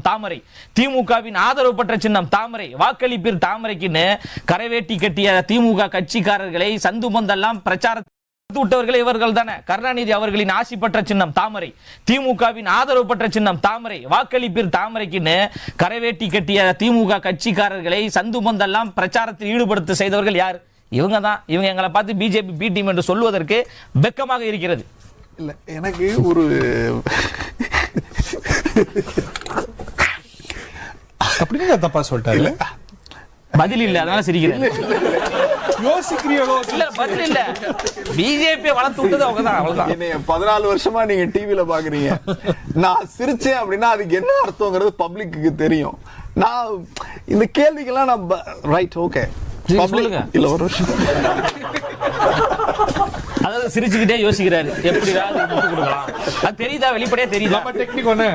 தாமரை. திமுகவின் ஆதரவு பெற்ற சின்னம் தாமரை. வாக்களிப்பீர் தாமரைக்குன்னு கரைவேட்டி கட்டிய திமுக கட்சிக்காரர்களை சந்து பந்தெல்லாம் பிரச்சார விட்டவர்களே இவர்கள் தானே. கருணாநிதி அவர்களின் ஆசி பெற்ற சின்னம் தாமரை. திமுகவின் ஆதரவு பெற்ற சின்னம் தாமரை. வாக்களிப்பீர் தாமரைக்குன்னு கரைவேட்டி கட்டிய திமுக கட்சிக்காரர்களை சந்து பந்தெல்லாம் பிரச்சாரத்தில் ஈடுபடுத்த செய்தவர்கள் யார்? இவங்க தான். இவங்க எங்களை பார்த்து பிஜேபி பி டீம் என்று சொல்வதற்கு வெக்கமாக இருக்கிறது. இல்ல எனக்கு ஒரு அப்படின்னு தப்பா சொல்லிட்டாரு. பதில் இல்ல அதனால சிரிக்கிறேன். யோசிக்கிறீங்களோ? இல்ல பதில் இல்ல. பிஜேபி வளர்த்து விட்டது அவங்க தான் அவ்வளவுதான் பதினாலு வருஷமா நீங்க டிவில பாக்குறீங்க. நான் சிரிச்சேன் அப்படின்னா அதுக்கு என்ன அர்த்தங்கிறது பப்ளிக்கு தெரியும். நான் இந்த கேள்விக்கெல்லாம் நான் ரைட் ஓகே சொல்லுங்க. இல்ல ஒரு விஷயம் அதாவது சிரிச்சுக்கிட்டே யோசிக்கிறாரு. எப்படி கொடுக்கலாம்? அது தெரியுதா? வெளிப்படையா தெரியுதா? டெக்னிக் ஒண்ணு.